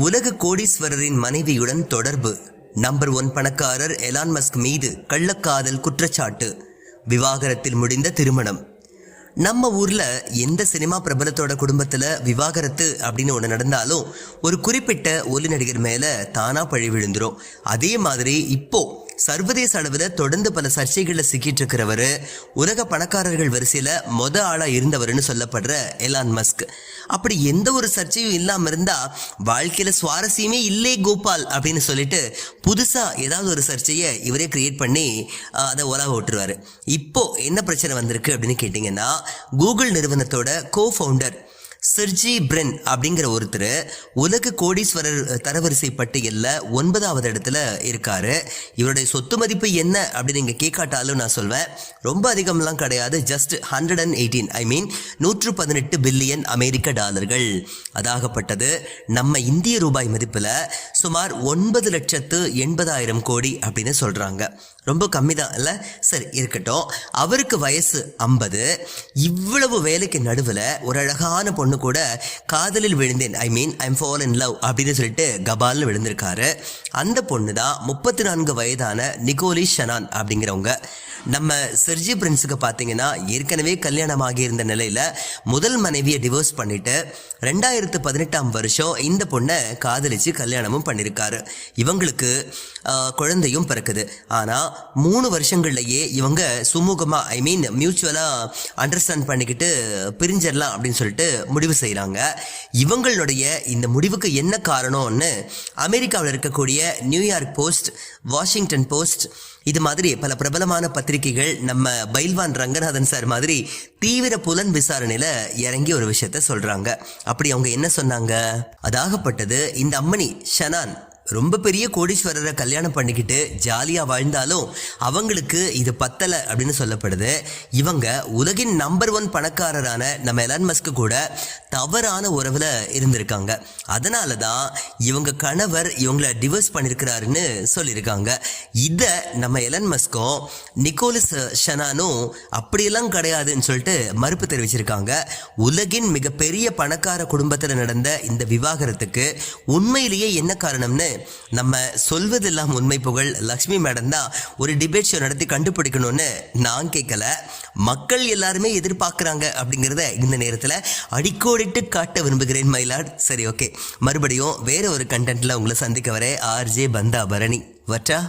உலக கோடீஸ்வரரின் மனைவியுடன் தொடர்பு. நம்பர் ஒன் பணக்காரர் எலான் மஸ்க் மீது கள்ளக்காதல் குற்றச்சாட்டு. விவாகரத்தில் முடிந்த திருமணம். நம்ம ஊர்ல எந்த சினிமா பிரபலத்தோட குடும்பத்துல விவாகரத்து அப்படின்னு ஒன்று நடந்தாலும் ஒரு குறிப்பிட்ட ஒலி நடிகர் மேல தானா பழி விழுந்துரும். அதே மாதிரி இப்போ சர்வதேச அளவில் தொடர்ந்து பல சர்ச்சைகளில் சிக்கிட்டு இருக்கிறவர் உலக பணக்காரர்கள் வரிசையில் மொத ஆளாக இருந்தவர்னு சொல்லப்படுற எலான் மஸ்க் அப்படி எந்த ஒரு சர்ச்சையும் இல்லாமல் இருந்தால் வாழ்க்கையில் சுவாரஸ்யமே இல்லை கோபால் அப்படின்னு சொல்லிட்டு புதுசாக ஏதாவது ஒரு சர்ச்சையை இவரே கிரியேட் பண்ணி அதை உலக விட்டுருவார் இப்போ என்ன பிரச்சனை வந்திருக்கு அப்படின்னு கேட்டிங்கன்னா கூகுள் நிறுவனத்தோட கோ ஃபவுண்டர் சர்ஜி பிரென் அப்படிங்கிற ஒருத்தர் உலக கோடீஸ்வரர் தரவரிசை பட்டியலில் ஒன்பதாவது இடத்துல இருக்கார். இவருடைய சொத்து மதிப்பு என்ன அப்படின்னு நீங்கள் கேட்காட்டாலும் நான் சொல்வேன். ரொம்ப அதிகம்லாம் கிடையாது. Just hundred and eighteen I mean நூற்று பதினெட்டு பில்லியன் அமெரிக்க டாலர்கள் அதாகப்பட்டது. நம்ம இந்திய ரூபாய் மதிப்பில் சுமார் ஒன்பது லட்சத்து எண்பதாயிரம் கோடி அப்படின்னு சொல்கிறாங்க ரொம்ப கம்மி தான் இல்லை? சரி இருக்கட்டும். அவருக்கு வயசு ஐம்பது. இவ்வளவு வேலைக்கு நடுவில் ஒரு அழகான பொண்ணு கூட காதலில் விழுந்தேன். I mean I'm fall in love அப்படின்னு சொல்லிட்டு கபால்னு விழுந்திருக்காரு. அந்த பொண்ணு தான் முப்பத்தி நான்கு வயதான நிகோலி ஷனான் அப்படிங்கிறவங்க. நம்ம செர்ஜி பிரின்ஸுக்கு பார்த்தீங்கன்னா ஏற்கனவே கல்யாணம் ஆகியிருந்த நிலையில் முதல் மனைவியை டிவோர்ஸ் பண்ணிட்டு ரெண்டாயிரத்து பதினெட்டாம் வருஷம் இந்த பொண்ணை காதலிச்சு கல்யாணமும் பண்ணியிருக்காரு இவங்களுக்கு குழந்தையும் பிறக்குது. ஆனால் மூணு வருஷங்கள்லையே இவங்க சுமூகமாக ஐ மீன் மியூச்சுவலாக அண்டர்ஸ்டாண்ட் பண்ணிக்கிட்டு பிரிஞ்சிடலாம் அப்படின்னு சொல்லிட்டு முடிவு செய்கிறாங்க இவங்களுடைய இந்த முடிவுக்கு என்ன காரணம்னு அமெரிக்காவில் இருக்கக்கூடிய நியூயார்க் போஸ்ட் வாஷிங்டன் போஸ்ட் இது மாதிரி பல பிரபலமான பத்திரிகைகள் நம்ம பைல்வான் ரங்கநாதன் சார் மாதிரி தீவிர புலன் விசாரணையில இறங்கி ஒரு விஷயத்த சொல்றாங்க. அப்படி அவங்க என்ன சொன்னாங்க? அதாகப்பட்டது இந்த அம்மணி ஷனான் ரொம்ப பெரிய கோடீஸ்வரரை கல்யாணம் பண்ணிக்கிட்டு ஜாலியாக வாழ்ந்தாலும் அவங்களுக்கு இது பத்தலை அப்படின்னு சொல்லப்படுது. இவங்க உலகின் நம்பர் ஒன் பணக்காரரான நம்ம எலான் மஸ்க்கு கூட தவறான உறவில் இருந்திருக்காங்க. அதனால தான் இவங்க கணவர் இவங்கள டிவோர்ஸ் பண்ணியிருக்கிறாருன்னு சொல்லியிருக்காங்க. இதை நம்ம எலன் மஸ்கும் நிக்கோலஸ் ஷனானும் அப்படியெல்லாம் கிடையாதுன்னு சொல்லிட்டு மறுப்பு தெரிவிச்சிருக்காங்க. உலகின் மிகப்பெரிய பணக்கார குடும்பத்தில் நடந்த இந்த விவாகரத்துக்கு உண்மையிலேயே என்ன காரணம்னு நம்ம சொல்வதெல்லாம் உண்மை புகழ். லக்ஷ்மி மேடம் தான் ஒரு டிபேட் ஷோ நடத்தி கண்டுபிடிக்கணும்னு நான் கேட்கல மக்கள் எல்லாருமே எதிர்பார்க்குறாங்க அப்படிங்கிறத இந்த நேரத்தில் அடிக்கோடிட்டு காட்ட விரும்புகிறேன் மயிலாட் சரி ஓகே மறுபடியும் வேற ஒரு கண்டென்ட்டில் உங்களை சந்திக்க வரேன். ஆர்ஜே பந்தா பரணி வட்டா